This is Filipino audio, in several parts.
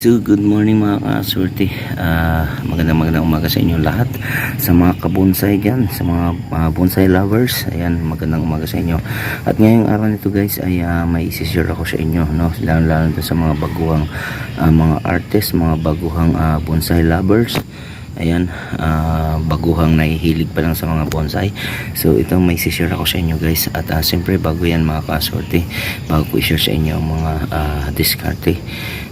So, good morning mga kasurti. Ah, magandang magandang umaga sa inyo lahat. Sa mga kabonsai dyan, sa mga ah, bonsai lovers, ayan, magandang umaga sa inyo. At ngayong araw nito guys ay ah, may isi-share ako sa inyo, no? Lalo lalo sa mga baguhang ah, mga artist, mga baguhang ah, bonsai lovers. Ayan, ah, baguhang nahihilig pa lang sa mga bonsai. So, ito may share ako sa inyo guys. At ah, siyempre, bago yan mga kasorte, bago ko i-share sa inyo ang mga ah, diskarte.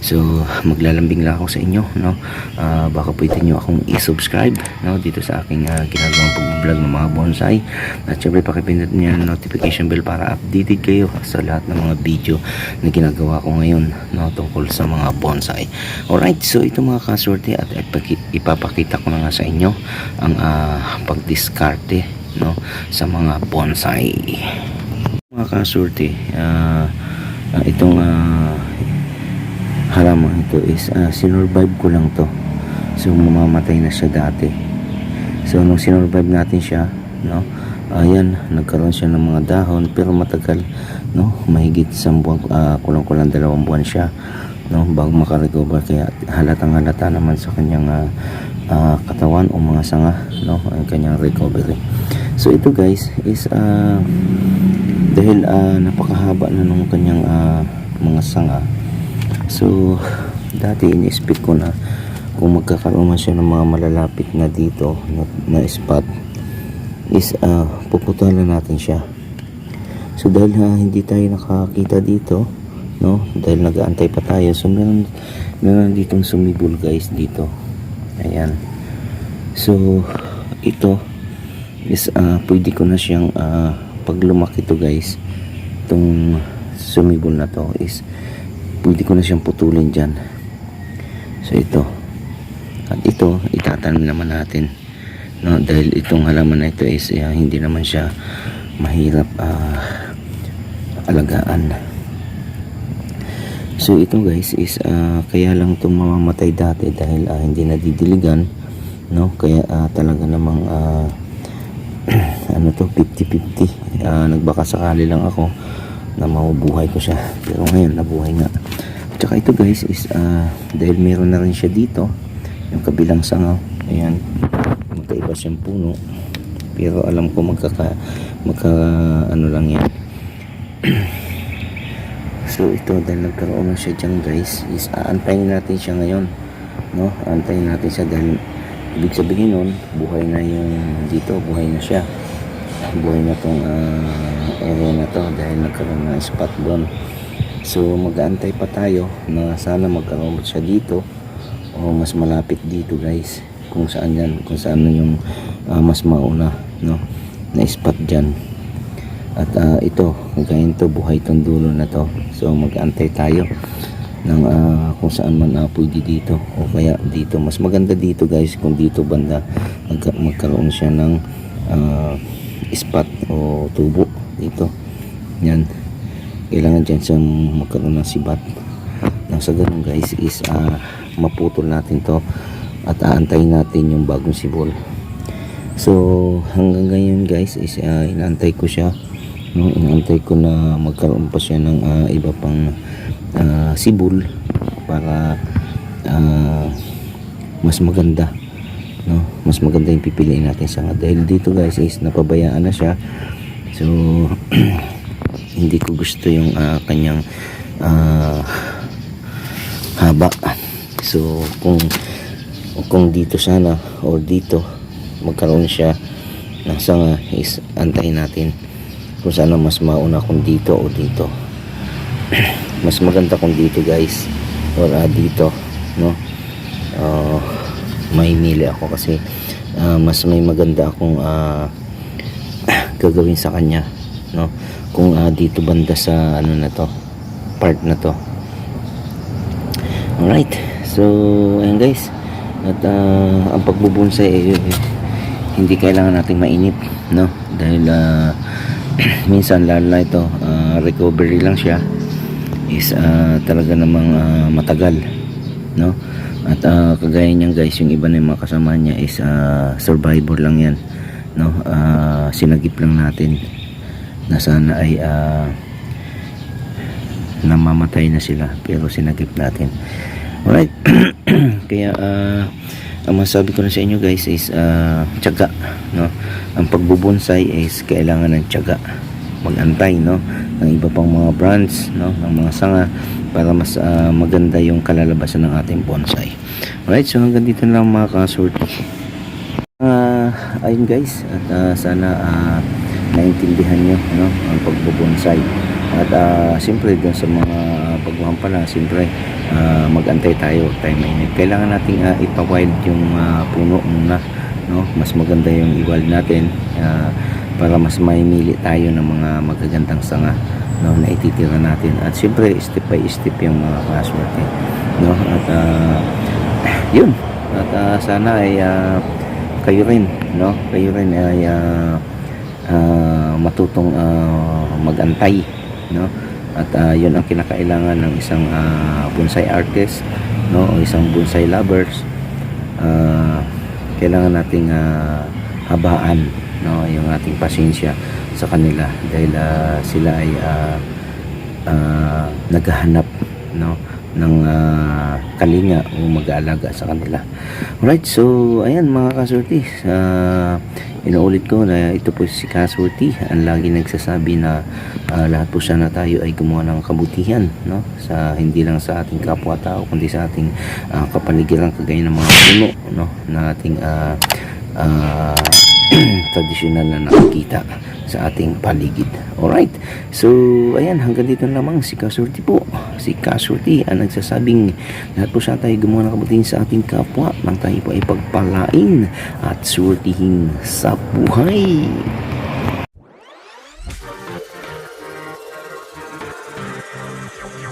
So, maglalambing lang ako sa inyo, no? Ah, baka pwede nyo akong i-subscribe, no? Dito sa aking ah, ginagawang pag-vlog ng mga bonsai. At syempre, pakipindot niyo ang notification bell para updated kayo sa lahat ng mga video na ginagawa ko ngayon, no? Tungkol sa mga bonsai. Alright, so ito mga kasorte at ipapakita ko na nga sa inyo ang ah, pagdiskarte, no? Sa mga bonsai. Mga kasorte, ah, ah, itong ah, halaman ito is uh, sinurvive ko lang to so mamamatay na siya dati so nung sinurvive natin siya no ayan nagkaroon siya ng mga dahon pero matagal no mahigit isang buwan uh, kulang-kulang dalawang buwan siya no bago makarecover. Kaya halatang halata naman sa kanyang ah, ah, katawan o mga sanga no ang kanyang recovery. So ito guys is ah, dahil ah, napakahaba na nung kanyang ah, mga sanga. So, dati in-expect ko na kung magkakaroon man siya ng mga malalapit na dito na, na spot is uh, puputalan natin siya. So, dahil uh, hindi tayo nakakita dito, no? Dahil nag-aantay pa tayo. So, meron, meron ditong sumibol guys dito. Ayan. So, ito is uh, pwede ko na siyang uh, pag lumaki to guys itong sumibol na to is pwede ko na siyang putulin dyan so ito at ito itatanim naman natin no dahil itong halaman na ito is uh, hindi naman siya mahirap ah, alagaan. So ito guys is ah, kaya lang itong mamamatay dati dahil ah, hindi nadidiligan no? Kaya ah, talaga namang ah, ano to 50-50 Ah, nagbaka sakali lang ako na mabubuhay ko siya. Pero ngayon nabuhay nga. Tsaka ito guys is ah, dahil meron na rin siya dito yung kabilang sanga ayan. Magkaiba siyang puno. Pero alam ko magkaka magka ano lang yan. So ito dahil nagkaroon na siya dyan guys is aantayin natin siya ngayon no? Aantayin natin siya dahil ibig sabihin nun buhay na yung dito buhay na siya. Buhay na tong ah, area na to dahil nagkaroon ng spot doon. So mag-aantay pa tayo na sana magkaroon siya dito o mas malapit dito guys. Kung saan yan kung saan yung ah, mas mauna no? Na spot dyan. At ah, ito kagayin to buhay tong dulo na to. So mag-aantay tayo ng ah, kung saan man uh, pwede dito. O kaya dito. Mas maganda dito guys kung dito banda magka- magkaroon siya ng ah, spot o tubo dito. Yan. Kailangan dyan siya magkaroon ng sibat. Nang sa ganun guys is ah, maputol natin to at aantayin natin yung bagong sibol. So hanggang ngayon guys is ah, inaantay ko siya no? inaantay ko na magkaroon pa siya ng ah, iba pang ah, sibol para ah, mas maganda no? Mas maganda yung pipiliin natin sa dahil dito guys is napabayaan na siya. So hindi ko gusto yung ah, kanyang ah, haba so kung kung dito sana or dito magkaroon siya ng sanga is antayin natin kung sana mas mauna kung dito o dito. Mas maganda kung dito guys. Or ah, dito no? Ah, may mili ako kasi ah, mas may maganda akong ah, gagawin sa kanya no? Kung ah, dito banda sa ano na to part na to alright. So ayan guys. At ah, ang pagbubonsay eh, hindi kailangan nating mainip no? Dahil ah, minsan lalo na ito ah, recovery lang siya is ah, talaga namang ah, matagal no? At ah, kagaya niyan guys yung iba na yung mga kasama niya is ah, survivor lang yan no? Ah, sinagip lang natin na sana ay ah, namamatay na sila pero sinagip natin. Alright. Kaya ah, ang masabi ko na sa inyo guys is ah, tiyaga no? Ang pagbubonsay is kailangan ng tiyaga. Magantay no? Ng iba pang mga brands no? Ng mga sanga para mas ah, maganda yung kalalabasan ng ating bonsai. Alright so hanggang dito na lang mga kasorti Ah, ayun guys, at ah, sana ah, naintindihan nyo no, ang pagbubonsai. At ah, siyempre doon sa mga pagbuhan pala, siyempre ah, magantay tayo, tayo mainit. Kailangan nating ah, ipawild yung ah, puno muna, no? Mas maganda yung i-wild natin ah, para mas maimili tayo ng mga magagandang sanga no, na ititira natin. At siyempre step by step yung mga kaswerte, no? At ah, yun. At ah, sana ay ah, kayo rin no kayo rin ay ah, ah, matutong ah, magantay no? At ah, yun ang kinakailangan ng isang ah, bonsai artist no? O isang bonsai lovers. Ah, kailangan nating ah, habaan no? Yung ating pasensya sa kanila dahil ah, sila ay ah, ah, naghahanap no ng ah, kalinga o mag-aalaga sa kanila. Alright, so ayan mga kasorti, uh, inuulit ko na ito po si Kasorti, ang lagi nagsasabi na ah, lahat po sana tayo ay gumawa ng kabutihan, no? Sa hindi lang sa ating kapwa-tao kundi sa ating ah, kapaligiran kagaya ng mga puno, no? Na ating ah, ah, tradisyonal na nakikita sa ating paligid. Alright. So, ayan, hanggang dito na lamang si Kasurti po. Si Kasurti ang nagsasabing lahat po sa tayo gumawa ng kabutihan sa ating kapwa nang tayo po ay pagpalain at surtihin sa buhay. Oh.